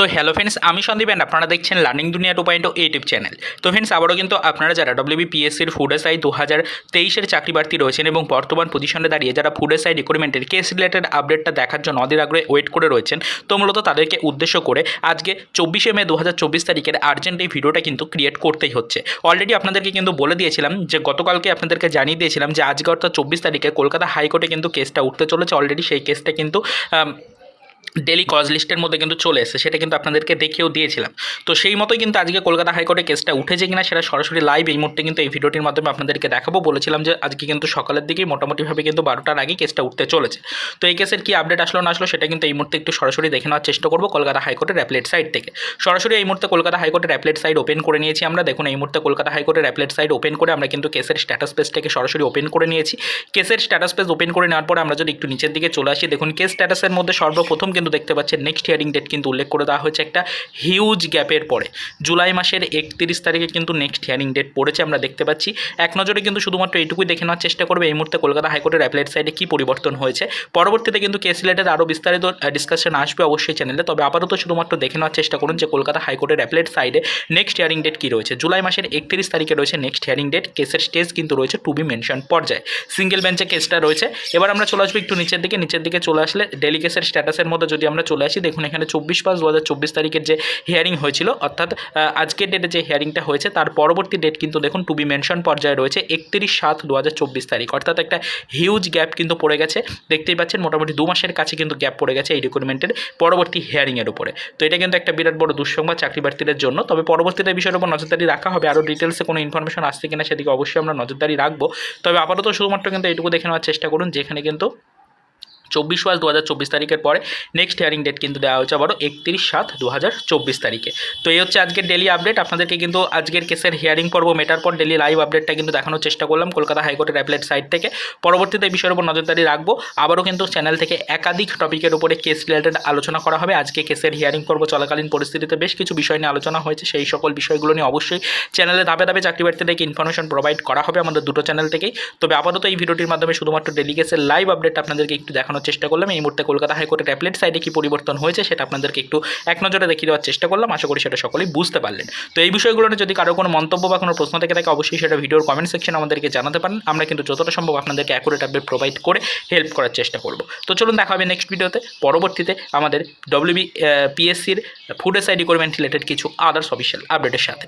তো hello friends আমি Sandeep and আপনারা দেখছেন learning Duniya two point YouTube channel তো ফ্রেন্ডস আবারও কিন্তু আপনারা যারা ডব্লিউবিপিএসসির ফুড এসআই দু হাজার তেইশের চাকরি প্রার্থী রয়েছেন এবং বর্তমান পজিশনে দাঁড়িয়ে যারা ফুড এসআই রিক্রুটমেন্টের কেস রিলেটেড আপডেটটা দেখার জন্য অধীর আগ্রহে ওয়েট করে রয়েছেন, তো মূলত তাদেরকে উদ্দেশ্য করে আজকে চব্বিশে মে দু হাজার চব্বিশ তারিখের আর্জেন্ট এই ভিডিওটা কিন্তু ক্রিয়েট করতেই হচ্ছে। অলরেডি আপনাদেরকে কিন্তু বলে দিয়েছিলাম যে, গতকালকে আপনাদেরকে জানিয়ে দিয়েছিলাম যে, আজকে অর্থাৎ চব্বিশ তারিখে কলকাতা হাইকোর্টে কিন্তু কেসটা উঠতে চলেছে। অলরেডি সেই কেসটা কিন্তু ডেলি কজ লিস্টের মধ্যে কিন্তু চলে এসেছে, সেটা কিন্তু আপনাদেরকে দেখেও দিয়েছিলাম। তো সেই মতোই কিন্তু আজকে কলকাতা হাইকোর্টে কেসটা উঠেছে কিনা সেটা সরাসরি লাইভ এই মুহূর্তে কিন্তু এই ভিডিওটির মাধ্যমে আপনাদেরকে দেখাবো। বলেছিলাম যে আজকে কিন্তু সকালের দিকেই মোটামুটিভাবে কিন্তু বারোটার আগেই কেসটা উঠতে চলেছে। তো এই কেসের কি আপডেট আসলো না আসলো সেটা কিন্তু এই মুহূর্তে একটু সরাসরি দেখে নেওয়ার চেষ্টা করব কলকাতা হাইকোর্টের অ্যাপলেট সাইট থেকে। সরাসরি এই মুহূর্তে কলকাতা হাইকোর্টের অ্যাপলেট সাইট ওপেন করে নিয়েছি আমরা। দেখুন, এই মুহূর্তে কলকাতা হাইকোর্টের অ্যাপলেট সাইট ওপেন করে আমরা কিন্তু কেসের স্ট্যাটাস পেজটাকে সরাসরি ওপেন করে নিয়েছি। কেসের স্ট্যাটাস পেজ ওপেন করে নেওয়ার পরে আমরা যদি একটু নিচের দিকে চলে আসি, দেখুন কেস স্ট্যাটাসের মধ্যে সর্বপ্রথম কিন্তু দেখতে পাচ্ছেন নেক্সট হিয়ারিং ডেট কিন্তু উল্লেখ করে দেওয়া হয়েছে একটা হিউজ গ্যাপের পরে। জুলাই মাসের একত্রিশ তারিখে কিন্তু নেক্সট হিয়ারিং ডেট পড়েছে, আমরা দেখতে পাচ্ছি। এক নজরে কিন্তু শুধুমাত্র এইটুকুই দেখে নেওয়ার চেষ্টা করবে এই মুহূর্তে কলকাতা হাইকোর্টের অ্যাপলেট সাইডে কী পরিবর্তন হয়েছে। পরবর্তীতে কিন্তু কেস রিলেটেড আরও বিস্তারিত ডিসকাশন আসবে অবশ্যই চ্যানেলে তবে আপাতত শুধুমাত্র দেখে নেওয়ার চেষ্টা করুন যে কলকাতা হাইকোর্টের অ্যাপলেট সাইডে নেক্সট হিয়ারিং ডেট কী রয়েছে। জুলাই মাসের একত্রিশ তারিখে রয়েছে নেক্সট হিয়ারিং ডেট কেসের স্টেজ কিন্তু রয়েছে টু বি মেনশন পর্যায়ে। সিঙ্গেল বেঞ্চে কেসটা রয়েছে। এবার আমরা চলে আসব একটু নিচের দিকে। নিচের দিকে চলে আসলে ডেলি কেসের স্ট্যাটাসের মধ্যে যদি আমরা চলে আসি, দেখুন এখানে চব্বিশ পাঁচ দু তারিখের যে হিয়ারিং হয়েছিল, অর্থাৎ আজকের ডেটে যে হিয়ারিংটা হয়েছে, তার পরবর্তী ডেট কিন্তু দেখুন টু বি মেনশন পর্যায়ে রয়েছে, একত্রিশ সাত দু তারিখ। অর্থাৎ একটা হিউজ গ্যাপ কিন্তু পড়ে গেছে। দেখতেই পাচ্ছেন মোটামুটি দু মাসের কাছে কিন্তু গ্যাপ পড়ে গেছে এই রিক্রুটমেন্টের পরবর্তী হিয়ারিংয়ের উপরে। তো এটা কিন্তু একটা বিরাট বড় দুঃসংবাদ চাকরি প্রার্থীদের জন্য। তবে পরবর্তীতে বিষয়ের উপর নজরদারি রাখা হবে। আরও ডিটেলসে কোনো ইনফরমেশন আসছে কিনা সেদিকে অবশ্যই আমরা নজরদারি রাখব। তবে আপাতত শুধুমাত্র কিন্তু এইটুকু দেখে নেওয়ার চেষ্টা করুন, যেখানে কিন্তু চব্বিশ পাঁচ দু তারিখের পরে নেক্সট হিয়ারিং ডেট কিন্তু দেওয়া হয়েছে আবারও একত্রিশ সাত দু তারিখে। তো এই হচ্ছে আজকের ডেলি আপডেট আপনাদেরকে কিন্তু আজকের কেসের হিয়ারিং পর্ব মেটার পর ডেলি লাইভ আপডেটটা কিন্তু দেখানোর চেষ্টা করলাম কলকাতা হাইকোর্টের অ্যাপলেট সাইট থেকে। পরবর্তীতে এই বিষয়ের উপর নজরদারি রাখব। আবারও কিন্তু চ্যানেল থেকে একাধিক টপিকের উপরে কেস রিলেটেড আলোচনা করা হবে। আজকে কেসের হিয়ারিং পর্ব চলাকালীন পরিস্থিতিতে বেশ কিছু বিষয় নিয়ে আলোচনা হয়েছে। সেই সকল বিষয়গুলো নিয়ে অবশ্যই চ্যানেলে ধাপে ধাপে চাকরি প্রার্থীদেরকে ইনফরমেশন প্রোভাইড করা হবে আমাদের দুটো চ্যানেল থেকেই। তবে আপাতত এই ভিডিওটির মাধ্যমে শুধুমাত্র ডেলি কেসের লাইভ আপডেট আপনাদেরকে একটু দেখানোর চেষ্টা করলাম। এই মুহূর্তে কলকাতা হাইকোর্টের অ্যাপলেট সাইডে কী পরিবর্তন হয়েছে সেটা আপনাদেরকে একটু এক নজরে দেখিয়ে দেওয়ার চেষ্টা করলাম। আশা করি সেটা সকলেই বুঝতে পারলেন। তো এই বিষয়গুলো যদি কারও কোনো মন্তব্য বা কোনো প্রশ্ন থেকে থাকে, অবশ্যই সেটা ভিডিওর কমেন্ট সেকশন আমাদেরকে জানাতে পারেন। আমরা কিন্তু যতটা সম্ভব আপনাদেরকে অ্যাকুরেট আপডেট প্রোভাইড করে হেল্প করার চেষ্টা করব। তো চলুন দেখা হবে নেক্সট ভিডিওতে পরবর্তীতে আমাদের ডব্লিউবি পিএসসির ফুড এসআই রিকোয়ারমেন্ট রিলেটেড কিছু আদার্স অফিসিয়াল আপডেটের সাথে।